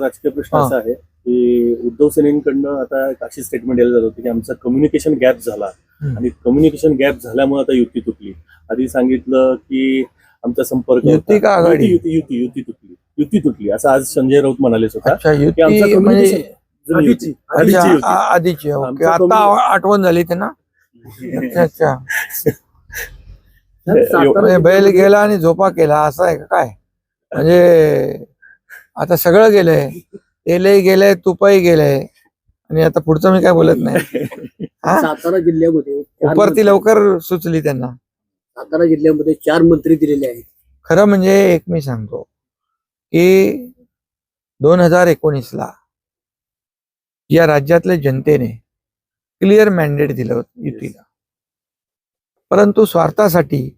राजकीय प्रश्न हा. असा आहे की उद्धव सेनेकडनं आता एक अशी स्टेटमेंट द्यायला जात होती की आमचा कम्युनिकेशन गॅप झाला. आणि कम्युनिकेशन गॅप झाल्यामुळे आता युती तुटली. आधी सांगितलं की आमचा संपर्क युती. का आघाडी? युती युती युती युती तुटली. युती तुटली. असं आज संजय राऊत म्हणाले आता आठवण झाली त्यांना? अच्छा अच्छा. सातारा बैल गेला आणि झोपा केला असं आहे का? काय? म्हणजे आता सगळं गेलंय. तेलही गेलंय तुपही गेलंय. आणि आता पुढचं मी काय बोलत नाही. हा? सातारा जिल्ह्यामध्ये चार उपरती लवकर सुचली त्यांना. सातारा जिल्ह्यामध्ये चार मंत्री दिलेले आहेत. खरं म्हणजे एक मी सांगतो की दोन हजार एकोणीसला या राज्यातल्या जनतेने क्लिअर मॅन्डेट दिलं होतं युतीला. परंतु स्वार्थासाठी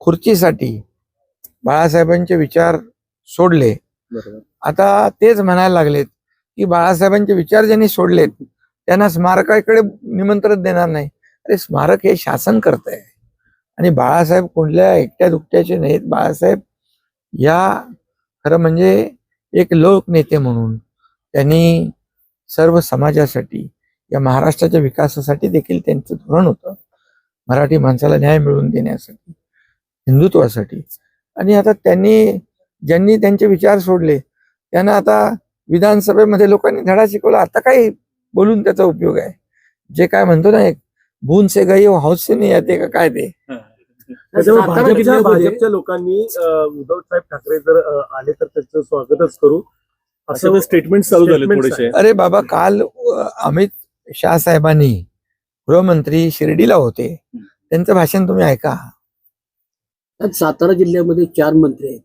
खुर्चीसाठी बाळासाहेबांचे विचार सोडले. आता तेच म्हणायला लागलेत की बाळासाहेबांचे विचार ज्यांनी सोडलेत त्यांना स्मारकाकडे निमंत्रण देणार नाही. अरे स्मारक हे शासन करत आहे आणि बाळासाहेब कुठल्या एकट्या दुकट्याचे नाहीत. बाळासाहेब या खरं म्हणजे एक लोकनेते म्हणून त्यांनी सर्व समाजासाठी या महाराष्ट्राच्या विकासासाठी देखील त्यांचं धोरण होतं. मराठी माणसाला न्याय मिळवून देण्यासाठी हिंदुत्वासाठी. आणि आता त्यांनी ज्यांनी त्यांचे विचार सोडले त्यांना आता विधानसभेमध्ये लोकांनी धडा शिकवला. आता काही बोलून त्याचा उपयोग आहे. जे काय म्हणतो ना एक भून से गई हो हौस से नाही येते का काय ते? भाजपच्या लोकांनी उद्धव साहेब ठाकरे जर आले तर त्याचं स्वागतच करू. असे स्टेटमेंट चालू झाले अरे बाबा काल अमित शाह साहेबांनी गृहमंत्री शिर्डीला होते. त्यांचं भाषण तुम्ही ऐका. सातारा जिल्ह्यामध्ये चार मंत्री आहेत.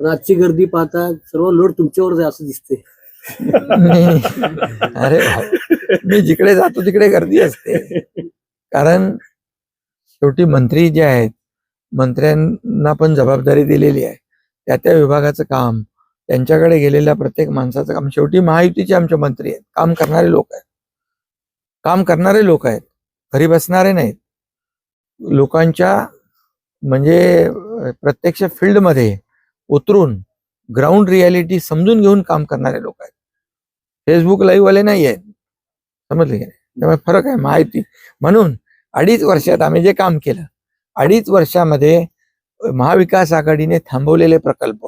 पण आजची गर्दी पाहता सर्व लोड तुमच्यावरच आहे असं दिसते अरे मी जिकडे जातो तिकडे गर्दी असते. कारण शेवटी मंत्री जे आहेत मंत्र्यांना पण जबाबदारी दिलेली आहे. त्या त्या विभागाचं काम त्यांच्याकडे गेलेल्या प्रत्येक माणसाचं काम. शेवटी महायुतीचे आमचे मंत्री आहेत. काम करणारे लोक आहेत. काम करणारे लोक आहेत. घरी बसणारे नाहीत. लोकांच्या म्हणजे प्रत्यक्ष फील्डमध्ये उतरून ग्राउंड रियालिटी समजून घेऊन काम करणारे लोक आहेत. फेसबुक लाईव्ह वाले नाही आहेत. समजले की नाही? त्यामुळे फरक आहे माहिती. म्हणून अडीच वर्षात आम्ही जे काम केलं अडीच वर्षामध्ये महाविकास आघाडीने थांबवलेले प्रकल्प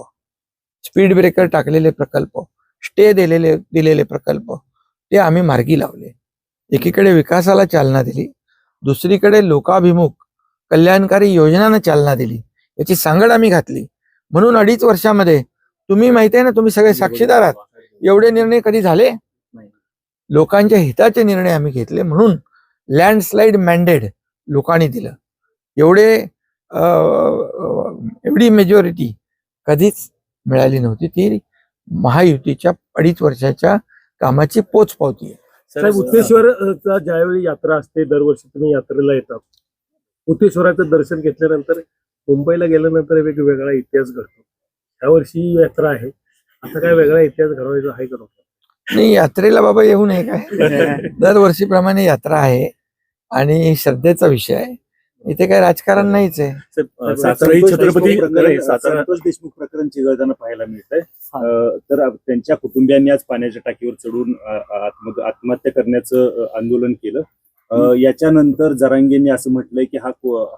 स्पीड ब्रेकर टाकलेले प्रकल्प स्टे दिलेले दिलेले प्रकल्प ते आम्ही मार्गी लावले. एकीकडे विकासाला चालना दिली दुसरीकडे लोकाभिमुख कल्याणकारी योजनांना चालना दिली याची सांगड आम्ही घातली. म्हणून अडीच वर्षामध्ये तुम्ही माहिती आहे ना तुम्ही सगळे साक्षीदार आहात. एवढे निर्णय कधी झाले? लोकांच्या हिताचे निर्णय आम्ही घेतले म्हणून लँडस्लाईड मॅन्डेड लोकांनी दिलं. एवढे एवढी मेजॉरिटी कधीच मिळाली नव्हती. ती महायुतीच्या अडीच वर्षाच्या कामाची पोचपावती आहे. साहेब उत्तेश्वरचा ज्यावेळी यात्रा असते दरवर्षी तुम्ही यात्रेला येतात. उत्तेश्वराचं दर्शन घेतल्यानंतर मुंबईला गेल्यानंतर एक वेगळा इतिहास घडतो. यावर्षी यात्रा आहे. आता काय वेगळा इतिहास घडवायचा आहे का? नाही यात्रेला बाबा येऊ नये काय? दरवर्षीप्रमाणे यात्रा आहे आणि श्रद्धेचा विषय आहे. इथे काही राजकारण नाहीच आहे. ही छत्रपती संतोष देशमुख प्रकरण चिघळताना पाहायला मिळतंय. अ, तर त्यांच्या कुटुंबियांनी आज पाण्याच्या टाकीवर चढून आत्महत्या करण्याचं आंदोलन केलं. याच्यानंतर जरांगेंनी असं म्हटलंय की हा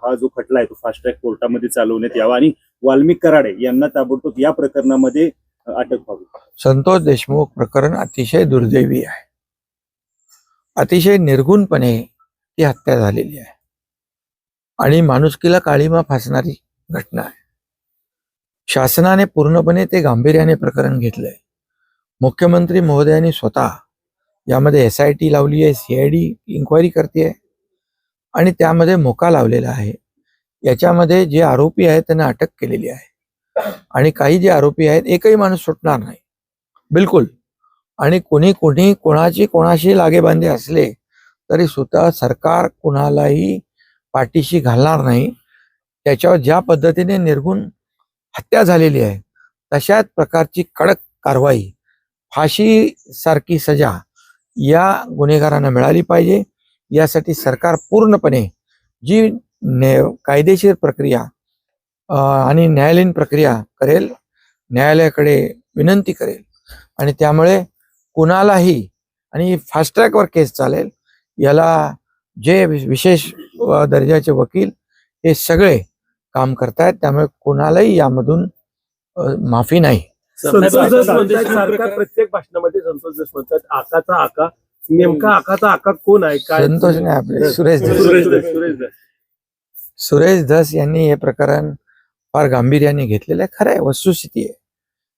हा जो खटला आहे तो फास्ट ट्रॅक कोर्टामध्ये चालवण्यात यावा आणि वाल्मिक कराडे यांना ताबडतोब या प्रकरणामध्ये अटक व्हावी. संतोष देशमुख प्रकरण अतिशय दुर्दैवी आहे. अतिशय निर्गुणपणे ती हत्या झालेली आहे. आणि माणुसकीला काळीमा फासणारी घटना आहे. शासनाने पूर्णपणे ते गांभीर्याने प्रकरण घेतलंय. मुख्यमंत्री महोदयांनी स्वतः यामध्ये एस आय टी लावली आहे सी आय डी इन्क्वायरी करते आणि त्यामध्ये मोका लावलेला आहे. याच्यामध्ये जे आरोपी आहेत त्यांना अटक केलेली आहे. आणि काही जे आरोपी आहेत एकही माणूस सुटणार नाही. बिलकुल. आणि कोणी कोणी कोणाची कोणाशी लागेबांधे असले तरी सुद्धा सरकार कुणालाही पाठीशी घालणार नाही. त्याच्यावर ज्या पद्धतीने निर्गुण हत्या झालेली आहे तशाच प्रकारची कडक कारवाई फाशी सारखी सजा या गुन्हेगारांना मिळाली पाहिजे. यासाठी सरकार पूर्णपणे जी कायदेशीर प्रक्रिया आणि न्यायालयीन प्रक्रिया करेल न्यायालयाकडे विनंती करेल. आणि त्यामुळे कुणालाही आणि फास्ट ट्रॅकवर केस चालेल याला जे वि- विशेष दर्जाचे वकील हे सगळे काम करतायत. त्यामुळे कुणालाही यामधून माफी नाही. संतोष देशमुख प्रत्येक भाषणामध्ये संतोष देशमुख आकाचा आका. नेमका आकाचा आका कोण आहे? काय? संतोष नाही आपले सुरेश धस. सुरेश सुरेश धस. सुरेश धस यांनी हे प्रकरण फार गांभीर्याने घेतलेलं आहे. खरं आहे वस्तुस्थिती आहे.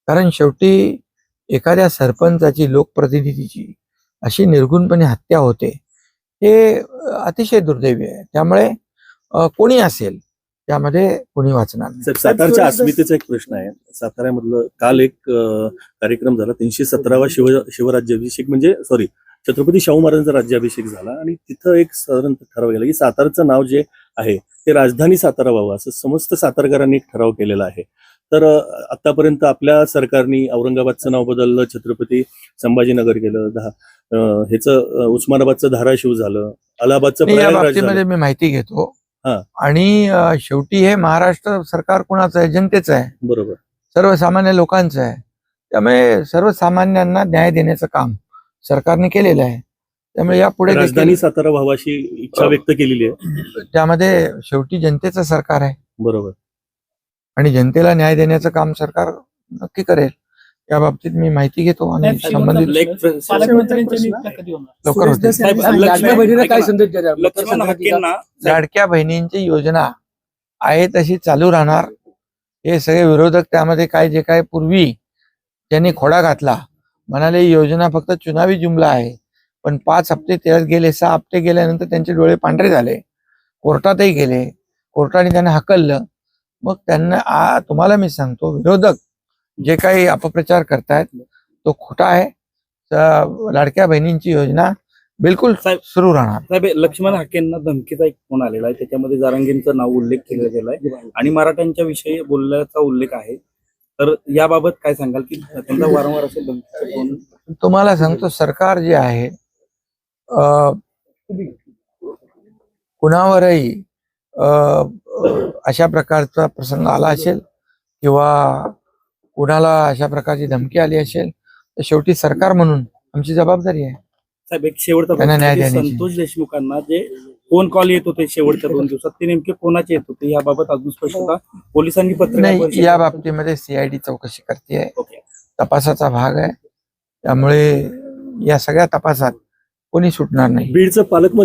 कारण शेवटी एखाद्या सरपंचाची लोकप्रतिनिधीची अशी निर्गुणपणे हत्या होते हे अतिशय दुर्दैवी आहे. त्यामुळे कोणी असेल त्यामध्ये कोणी वाचणार नाही. सातारच्या अस्मितेचा एक प्रश्न आहे. साताऱ्यामधलं काल एक कार्यक्रम झाला. तीनशे सतरावा शिव शिवराज्याभिषेक म्हणजे सॉरी छत्रपती शाहू महाराजांचा राज्याभिषेक झाला. आणि तिथं एक साधारण ठराव गेला की सातारचं नाव जे आहे ते राजधानी सातारा व्हावं. असं समस्त सातारकरांनी एक ठराव केलेला आहे. तर आतापर्यंत आपल्या सरकारने औरंगाबादचं नाव बदललं छत्रपती संभाजीनगर केलं ह्याचं उस्मानाबादचं धाराशिव झालं अलाहाबादचं मी माहिती घेतो. आणि शेवटी हे महाराष्ट्र सरकार कुणाचं आहे? जनतेचं आहे. बरोबर. सर्वसामान्य लोकांचं आहे. त्यामुळे सर्वसामान्यांना न्याय देण्याचं काम सरकारने केलेलं आहे. त्यामुळे यापुढे राजधानी देखील सातारा अशी इच्छा व्यक्त केलेली आहे. त्यामध्ये शेवटी जनतेचं सरकार आहे. बरोबर. आणि जनतेला न्याय देण्याचं काम सरकार नक्की करेल. या बाबतीत मी माहिती घेतो आणि संबंधित लवकर साहेब, लाडक्या बहिणींची योजना आहे तशी चालू राहणार. हे सगळे विरोधक त्यामध्ये काय जे काय पूर्वी त्यांनी खोडा घातला. म्हणाले ही योजना फक्त चुनावी जुमला आहे. पण पाच हप्ते त्यात गेले सहा हप्ते गेल्यानंतर त्यांचे डोळे पांढरे झाले. कोर्टातही गेले. कोर्टाने त्यांना हकललं. मग त्यांना तुम्हाला मी सांगतो विरोधक जे काही अपप्रचार करतायत तो खोटा आहे. तर लाडक्या बहिणींची योजना बिलकुल साहेब- सुरू राहणार. साहेब लक्ष्मण हाकेंना धमकीचा एक फोन आलेला आहे. त्याच्यामध्ये जारांगींचं नाव उल्लेख केला गेलाय. आणि मराठ्यांच्या विषयी बोलण्याचा उल्लेख आहे. तर याबाबत काय सांगाल की त्यांचा वारंवार असे धमकीचे फोन? तुम्हाला सांगतो सरकार जे आहे कुणावरही अशा प्रकारचा प्रसंग आला असेल किंवा कुणाला अशा प्रकारची धमकी आली असेल तर शेवटी सरकार म्हणून आमची जबाबदारी आहे. साहेब एक शेवटचा. संतोष देशमुखांना जे फोन कॉल येत होते शेवटच्या दोन दिवसात ते नेमके कोणाचे येत होते याबाबत अजून स्पष्टता? पोलिसांनी पत्रकार नाही या बाबतीमध्ये सीआयडी चौकशी करते ओके. तपासाचा भाग आहे. त्यामुळे या सगळ्या तपासात कोणी सुटणार नाही. बीडचं पालकमंत्री